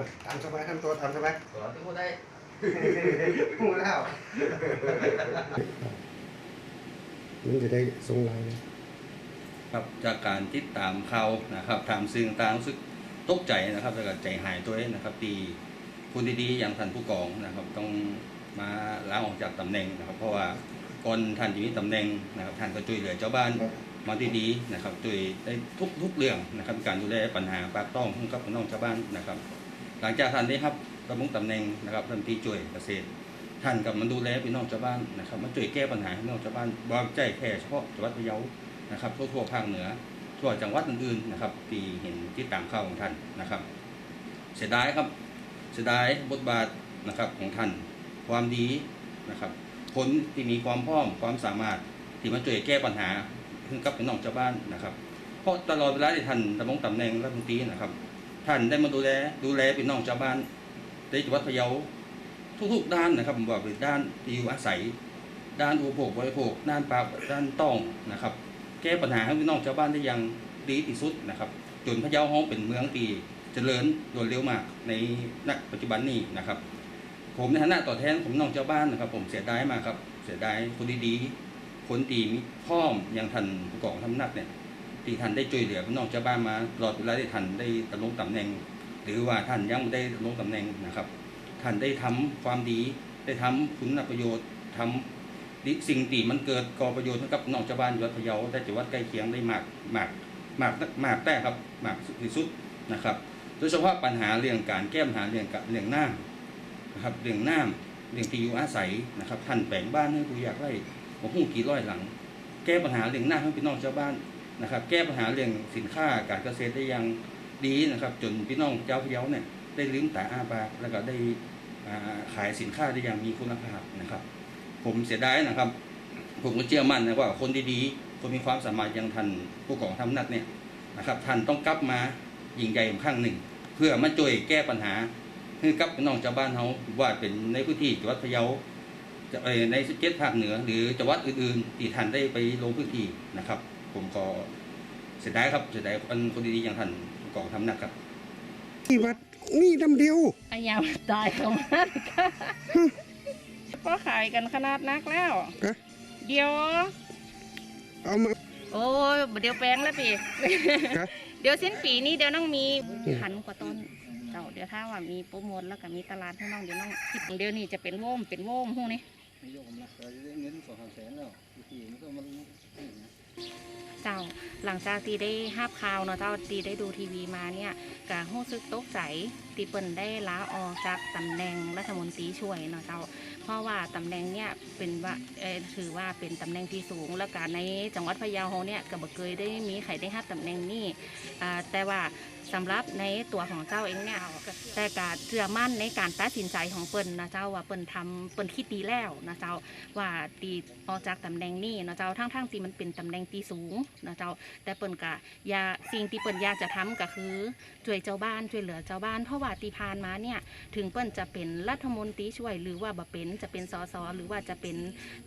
อตามสบายทำตัวตามสบายตัวที่พูดได้พูดแล้วมันจะได้ทรงลายเลยครับจากการติดตามข่าวนะครับตามสื่อต่างๆรู้สึกตกใจนะครับแล้วก็ใจหายตัวเองนะครับที่คนดีๆอย่างท่านผู้กองนะครับ ต้องมาล้าออกจากตำแหน่งนะครับ เพราะว่าก่อนท่านจะมีตำแหน่งนะครับ ท่านก็ช่วยเหลือเจ้าบ้านมาดีๆนะครับช่วยได้ทุกทุกเรื่องนะครับ การดูแลปัญหาปากต้องให้กับพี่น้องชาวบ้านนะครับ หลังจากท่านได้ครับดำรงตำแหน่งนะครับรัฐมนตรีช่วยเกษตร ท่านกับมันดูแลพี่น้องชาวบ้านนะครับมาช่วยแก้ปัญหาให้พี่น้องชาวบ้านบ่ใจแค่เฉพาะจังหวัดพะเยานะครับทั่วทั่วภาคเหนือ ทั่วจังหวัดอื่นๆนะครับที่เห็นที่ตามข่าวของท่านนะครับ เสียดายครับเสียดายบทบาทนะครับของท่านความดีนะครับคนที่มีความพร้อมความสามารถที่มาช่วยแก้ปัญหาให้กับพี่น้องชาวบ้านนะครับ เพราะตลอดเวลาที่ท่านดำรงตำแหน่งรัฐมนตรีนะครับ ท่านได้มาดูแลดูแลพี่น้องชาวบ้านในจังหวัดพะเยาทุกๆด้านนะครับผมบอกเลยด้านที่อยู่อาศัย ด้านอุปโภคบริโภคด้านปลาด้านต้องนะครับ แก้ปัญหาให้พี่น้องชาวบ้านได้อย่างดีที่สุดนะครับจนพะเยาห้องเป็นเมืองที่เจริญรวดเร็วมากในณปัจจุบันนี้นะครับ ผมในฐานะต่อแทนของน้องชาวบ้านนะครับ ผมเสียดายมากครับเสียดายคนดีๆคนตีมีพร้อมอย่างท่านผู้กองทำนักเนี่ย ที่ท่านได้ช่วยเหลือพี่น้องชาวบ้านมาตลอดเวลาที่ท่านได้ดำรงตำแหน่ง หรือว่าท่านยังไม่ได้ดำรงตำแหน่งนะครับ ท่านได้ทำความดีได้ทำคุณประโยชน์ทำดิสิ่งที่มันเกิดก่อประโยชน์ให้กับน้องชาวบ้านจังหวัดพะเยาได้จังหวัดใกล้เคียงได้มากมากมากมากแต่ครับมากที่สุดนะครับ โดยเฉพาะปัญหาเรื่องการแก้ปัญหาเรื่องกับเรื่องน้ำนะครับเรื่องน้ำเรื่องที่อยู่อาศัยนะครับท่านแปลงบ้านให้ผู้อยากไร่ผมหูกี่ร้อยหลัง แก้ปัญหาเรื่องน้ำให้พี่น้องชาวบ้าน นะครับ แก้ปัญหาเรื่องสินค้าการเกษตรได้อย่างดีนะครับ จนพี่น้องเจ้าพะเยาเนี่ยได้ลืมตาอ้าปากแล้วก็ได้ขายสินค้าได้อย่างมีคุณภาพนะครับ ผมเสียดายนะครับ ผมก็เชื่อมั่นนะว่าคนดีๆคนมีความสามารถอย่างท่านผู้กองทำนัดเนี่ยนะครับ ท่านต้องกลับมายิงใหญ่อีกครั้งหนึ่ง เพื่อมาช่วยแก้ปัญหาให้กับพี่น้องชาวบ้านเขาว่าเป็นในพื้นที่จังหวัดพะเยาจะเอ่อใน17ภาคเหนือ หรือจังหวัดอื่นๆที่ท่านได้ไปลงพื้นที่นะครับ ผมก็เสียดายครับเสียดายคนคนดีๆอย่างท่านผู้กองทำนัดครับที่วัดนี่ดำเดียวอายามตายของมันค่ะก็ขายกันขนาดนักแล้ว ฮะเดี๋ยว เอามา โอ้ยเดี๋ยวแปลงแล้วปีครับเดี๋ยวสิ้นปีนี้เดี๋ยวน้องมีพันกว่าต้นเจ้าเดี๋ยวถ้าว่ามีโปรโมทแล้วก็มีตลาดให้น้องเดี๋ยวน้องคิดเดี๋ยวนี้จะเป็นโวมเป็นโวมหูนี่นายกผมรักได้เงินสองสามแสนแล้วที่มันก็มัน เจ้า หลังจากตีได้ห้าบข่าวเนาะเจ้าตีได้ดูทีวีมาเนี่ยกะรู้ซึกตกใจตีเปิ้นได้ลาออกจากตำแหน่งรัฐมนตรีช่วยเนาะเจ้า เพราะว่าตำแหน่งเนี่ยเป็นว่าถือว่าเป็นตำแหน่งที่สูง และการในจังหวัดพะเยาเราเนี่ยก็บ่เคยได้มีใครได้ห้าตำแหน่งนี่แต่ว่าสำหรับในตัวของเจ้าเองเนี่ยแต่การเชื่อมั่นในการตัดสินใจของเปิ้นนะเจ้าว่าเปิ้นทำเปิ้นคิดดีแล้วนะเจ้าว่าตีออกจากตำแหน่งนี้นะเจ้าทั้งทั้งๆที่มันเป็นตำแหน่งที่สูงนะเจ้าแต่เปิ้นก็อยากสิ่งที่เปิ้นอยากจะทำก็คือช่วยเจ้าบ้านช่วยเหลือเจ้าบ้านเพราะว่าตีพานมาเนี่ยถึงเปิ้นจะเป็นรัฐมนตรีช่วยหรือว่าบ่เป็นจะเป็นสสหรือว่าจะเป็น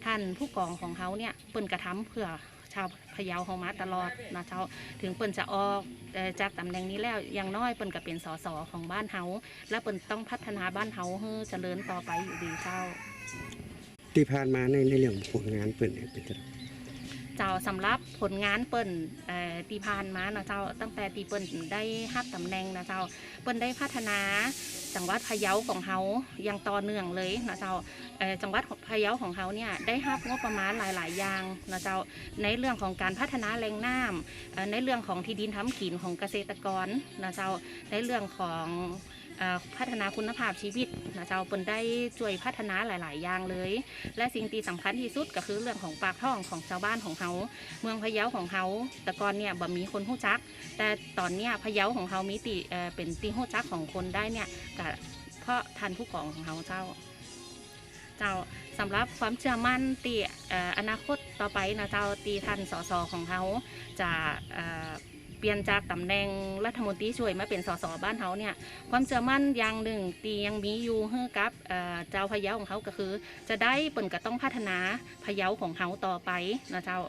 ท่านผู้กองของเขาเนี่ยเปิ้นกระทำเพื่อ ชาวพะเยาเขามาตลอดนะเจ้าถึงเปิ้นจะออกเอ่อจากตำแหน่งนี้แล้วอย่างน้อยเปิ้นก็เป็นสสของบ้านเฮาและเปิ้นต้องพัฒนาบ้านเฮาให้เจริญต่อไปอยู่ดีเจ้าที่ผ่านมาในในเรื่องผลงานเปิดเนี่ยเป็นจะเจ้าสำหรับผลงานเปิ้นเอ่อตีพานมานะเจ้าตั้งแต่ตีเปิ้นได้ฮับตำแหน่งนะเจ้าเปิ้นได้พัฒนา จังหวัดพะเยาของเขาอย่างต่อเนื่องเลยนะเจ้าจังหวัดพะเยาของเขาเนี่ยได้รับงบประมาณหลาย ๆ อย่างนะเจ้าในเรื่องของการพัฒนาแหล่งน้ำในเรื่องของที่ดินทำกินของเกษตรกรนะเจ้าในเรื่องของ พัฒนาคุณภาพชีวิตนะเจ้าเปิ้นได้ช่วยพัฒนาหลาย ๆ อย่างเลย และสิ่งที่สำคัญที่สุดก็คือเรื่องของปากท้องของชาวบ้านของเฮาเมืองพะเยาของเฮาแต่ก่อนเนี่ยบ่มีคนหู้จัก แต่ตอนเนี้ยพะเยาของเฮามีติเเป็นตีหู้จักของคนได้เนี่ยก็เพราะทันผู้กองของเฮาเจ้า เจ้าสำหรับความเชื่อมั่นตีอนาคตต่อไปนะเจ้าตีทันสสของเฮาจะ ปลี่ยนจากตำแหน่งรัฐมนตรีช่วยมาเป็นสสบ้านเขาเนี่ยความเชื่อมั่นอย่างหนึ่งตียังมีอยู่เฮ้กับเจ้าพะเยาของเขาก็คือ จะได้เปิ่นก็ต้องพัฒนาพะเยาของเขาต่อไปนะเจ้า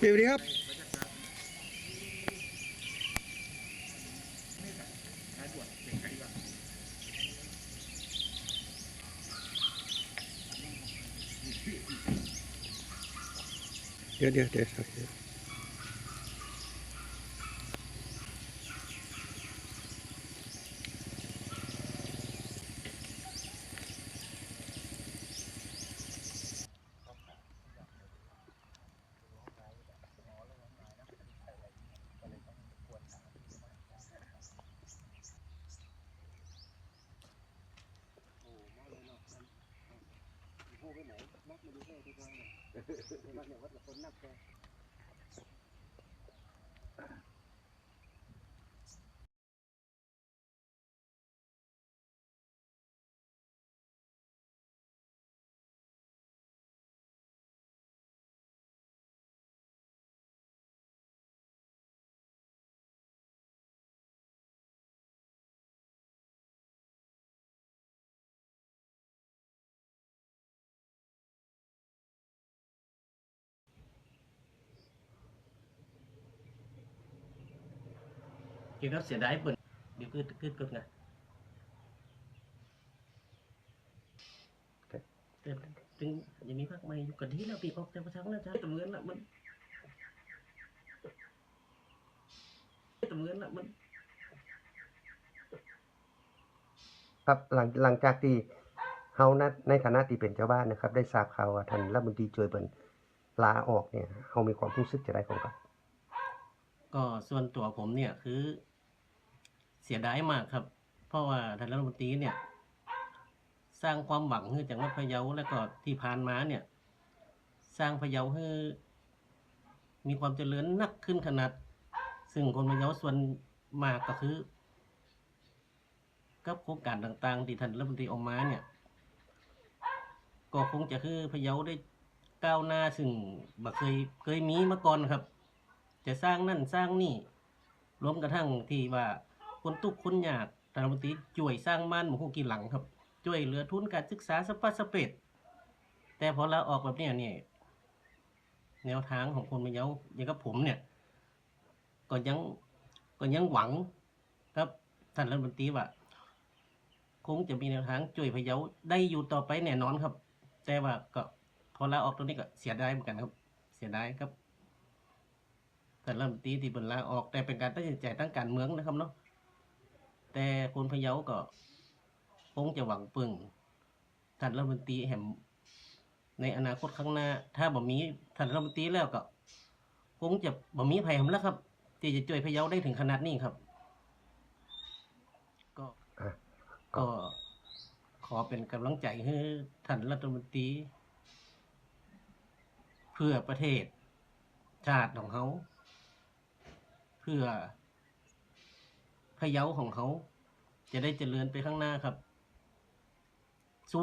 ปีวดีครับเดี๋ยวเดี๋ยวเดี๋ยว với mẹ, bác mới đi theo tôi coi này bác nhà vất là con nắp coi เกี่ยวกับเสียดายเปิดเดี๋ยวคือคือเกิดไงแต่ถึงยังมีภาคใหม่อยู่กันที่แล้วปีออกแต่ประชังแล้วจ้าตำเงินละมันตำเงินละมัน ครับหลังหลังจากที่เฮานะในฐานะที่เป็นเจ้าบ้านนะครับ ได้ทราบข่าวว่าท่านรัฐมนตรีช่วยเปิ่นลาออกเนี่ยเฮามีความรู้สึกจะได้ของครับ ก็ส่วนตัวผมเนี่ยคือเสียดายมากครับ เพราะว่าท่านรัฐมนตรีเนี่ย สร้างความหวังให้จังหวัดพะเยาแล้วก็ที่ผ่านมาเนี่ย สร้างพะเยาให้มีความเจริญนักขึ้นขนาด ซึ่งคนพะเยาส่วนมากก็คือ กับโครงการต่างๆที่ท่านรัฐมนตรีออกมาเนี่ย ก็คงจะคือพะเยาได้ก้าวหน้าซึ่งบ่เคยเคยมีมาก่อนครับ จะสร้างนั่นสร้างนี่รวมกระทั่งที่ว่า คนทุกคนยากท่านรัฐมนตรีช่วยสร้างบ้านหมู่กี่หลังครับช่วยเหลือทุนการศึกษาสปาสเปดแต่พอเราออกแบบนี้เนี่ยแนวทางของคนพะเยาอย่างกับผมเนี่ยก็ยังก็ยังหวังครับท่านรัฐมนตรีว่าคงจะมีแนวทางช่วยพะเยาได้อยู่ต่อไปแน่นอนครับ แต่ว่าก็พอลาออกตรงนี้ก็เสียดายเหมือนกันครับ เสียดายครับ ท่านรัฐมนตรีที่เป็นลาออก แต่เป็นการตัดสินใจทางการเมืองนะครับเนาะแต่คนพะเยาก็คงจะหวังปึงท่านรัฐมนตรีแห่งในอนาคตข้างหน้า ถ้าบ่มีท่านรัฐมนตรีแล้วก็คงจะบ่มีภัยผมแล้วครับ ที่จะช่วยพะเยาได้ถึงขนาดนี้ครับ ก็อะก็ขอเป็นกำลังใจให้ท่านรัฐมนตรีเพื่อประเทศชาติของเขา เพื่อพะเยาของเขา จะได้เจริญไปข้างหน้าครับ